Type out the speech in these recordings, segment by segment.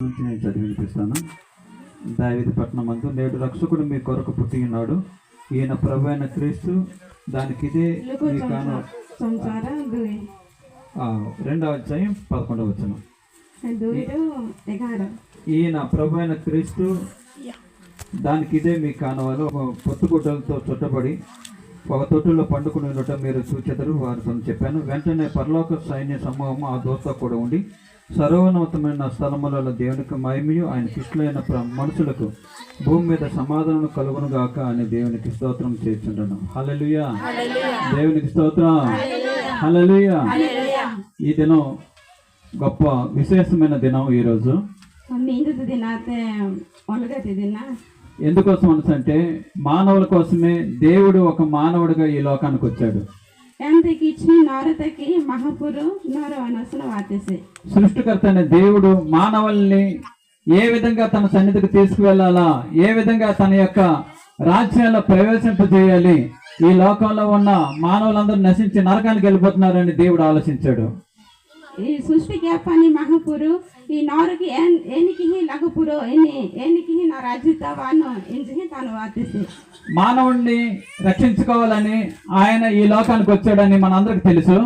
నేను చదివి వినిపిస్తాను దావిది పట్టణమందు నేడు రక్షకుడు మీ కొరకు పుట్టి ఉన్నాడు. ఈయన ప్రభు అయిన క్రీస్తు దానికి ఇదే రెండవ అధ్యాయం పదకొండవ వచ్చిన ఈయన ప్రభు అయిన క్రీస్తు దానికి ఇదే మీ కానవాలో పొత్తుగుడ్డలతో చుట్టబడి ఒక తొట్టులో పండుకుని ఉండటం మీరు చూచెదరు వారితో చెప్పాను. వెంటనే పరలోక సైన్య సమూహం ఆ దోస్తో కూడా ఉండి సర్వోన్నతమైన స్థలములలో దేవునికి మహిమయు ఆయన ప్ర మనుషులకు భూమి మీద సమాధానం కలుగును గాక అని దేవునికి స్తోత్రం చేస్తుండను. హల్లెలూయా. దేవునికి స్తోత్రం. హల్లెలూయా. ఈ దినం గొప్ప విశేషమైన దినం ఈరోజు. ఎందుకోసం అంటే మానవుల కోసమే దేవుడు ఒక మానవుడిగా ఈ లోకానికి వచ్చాడు. సృష్టికర్త అనే దేవుడు మానవుల్ని ఏ విధంగా తన సన్నిధికి తీసుకువెళ్ళాలా ఏ విధంగా తన యొక్క రాజ్యాల్లో ప్రవేశింపజేయాలి ఈ లోకంలో ఉన్న మానవులందరూ నశించి నరకానికి వెళ్ళిపోతున్నారని దేవుడు ఆలోచించాడు. ఈ పని మహాపురు ఈ నరకి ఎనికి హి లగపురు ఎని ఎనికి హి నా రాజ్యత వాను ఎంచి తాను వాతేసే మానవుణ్ణి రక్షించుకోవాలని ఆయన ఈ లోకానికి వచ్చాడని మనందరికి తెలుసు.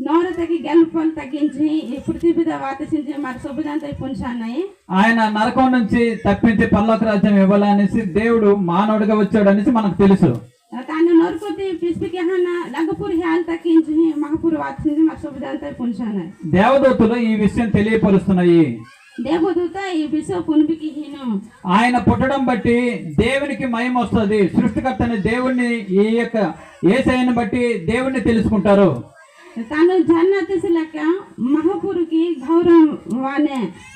నరతకి గెలుపలు తగ్గించి ఈ పృథివీద వాతసించి మరి శుభదాంత పుంచాన్నాయి ఆయన నరకం నుంచి తప్పించి పర్లోక రాజ్యం ఇవ్వాలనేసి దేవుడు మానవుడిగా వచ్చాడు అనేసి మనకు తెలుసు. తాను నరుకుతి పిసికి హన్న లగపురు హ్యాల్ తగ్గించి మహాపురు వాతసించి మరి శుభదాంత పుంచాన్నాయి దేవదూతలు ఈ విషయం తెలియపరుస్తున్నాయి. దేవదూత ఈ విశ్వ పునిపికి హీనం। ఆయన పుట్టడం బట్టి దేవునికి మహిమ వస్తుంది. సృష్టికర్త అనే దేవుణ్ణి ఈ యొక్క ఏసైని బట్టి దేవుణ్ణి తెలుసుకుంటారు. తాను జన్నతిసిలక మహాపురుకి గౌరవానే దేవదూత తాము పుంచుకోడేను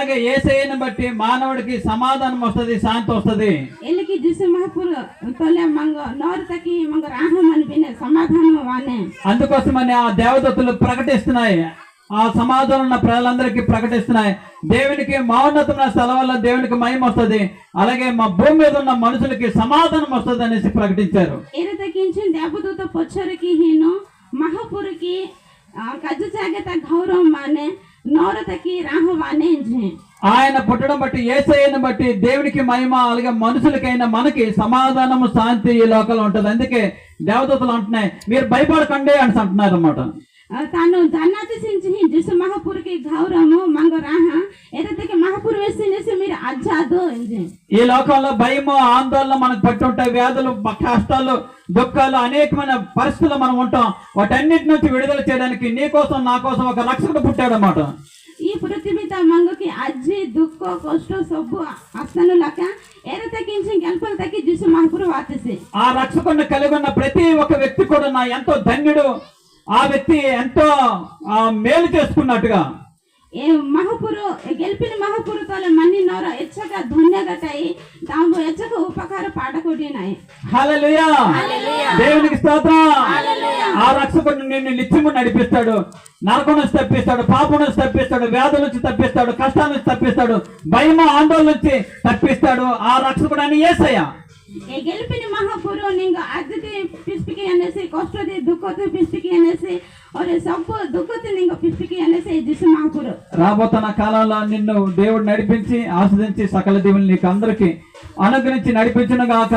అలాగే ఏసైని బట్టి మానవుడికి సమాధానం వస్తుంది శాంతి వస్తుంది. ఎలికి జిసు మహాపురు తొలే మంగ నోరు తకి మంగ రాహం అనిపిన సమాధానం వానే. అందుకోసమని ఆ దేవదత్తులు ప్రకటిస్తున్నాయి. ఆ సమాధానం ఉన్న ప్రజలందరికీ ప్రకటిస్తున్నాయి. దేవునికి మౌన్నతమైన స్థలం వల్ల దేవునికి మహిమ వస్తుంది. అలాగే మా భూమి మీద ఉన్న మనుషులకి సమాధానం వస్తుంది అనేసి ప్రకటించారు. దేవదూత పొచ్చరికి హీను మహాపురుకి గౌరవం నోరతకి ఆయన పుట్టడం బట్టి ఏసైన బట్టి దేవునికి మహిమ అలాగే మనుషులకైనా మనకి సమాధానము శాంతి ఈ లోకంలో ఉంటుంది. అందుకే దేవదూతలు అంటున్నాయి మీరు భయపడకండి అని అంటున్నారు అన్నమాట తాను జన్నాతి సించి జిసు మహాపురుకి గౌరవము మంగ రాహ ఎర తకి మహాపురు వేసి మీరు అజ్జాదు ఈ లోకంలో భయము ఆందోళన మనకు పట్టి ఉంటాయి వ్యాధులు కష్టాలు దుఃఖాలు అనేకమైన పరిస్థితులు మనం ఉంటాం. వాటన్నిటి నుంచి విడుదల చేయడానికి నీ కోసం నా కోసం ఒక రక్షకుడు పుట్టాడు అన్నమాట ఈ పృథివీత మంగుకి అజ్జి దుఃఖ కష్ట సబ్బు అస్తను లక ఎర తగ్గించి గెలుపలు తగ్గి జిసు మహాపురు వాతేసి ఆ రక్షకుడిని కలిగి ఉన్న ప్రతి ఒక్క వ్యక్తి కూడా నా ఎంతో ధన్యుడు. ఆ వ్యక్తి ఎంతో మేలు చేసుకున్నట్టుగా. ఏ మహాపురు గెలిపిన మహాపురు తోల మన్ని నోర ఎచ్చక ధన్యగటాయి తాము ఎచ్చక ఉపకార పాట కొట్టినాయి హల్లెలూయా! దేవునికి స్తోత్రం! ఆ రక్షకుడు నిన్ను నిత్యము నడిపిస్తాడు. నరకం నుంచి తప్పిస్తాడు పాపం నుంచి తప్పిస్తాడు వ్యాధుల నుంచి తప్పిస్తాడు కష్టాల నుంచి తప్పిస్తాడు భయము ఆందోళన నుంచి తప్పిస్తాడు. ఆ రక్షకుడు అని ఏసయ్య. ఏ గెలిపిన మహాపురు నింగ అద్దెతి పిస్పికి అనేసి కష్టది దుఃఖతి పిస్పికి అనేసి రాబోతున్న కాలంలో నిన్ను దేవుడు నడిపించి ఆస్వాదించి సకల దేవుని నీకు అందరికి అనుగ్రహించి నడిపించును గాక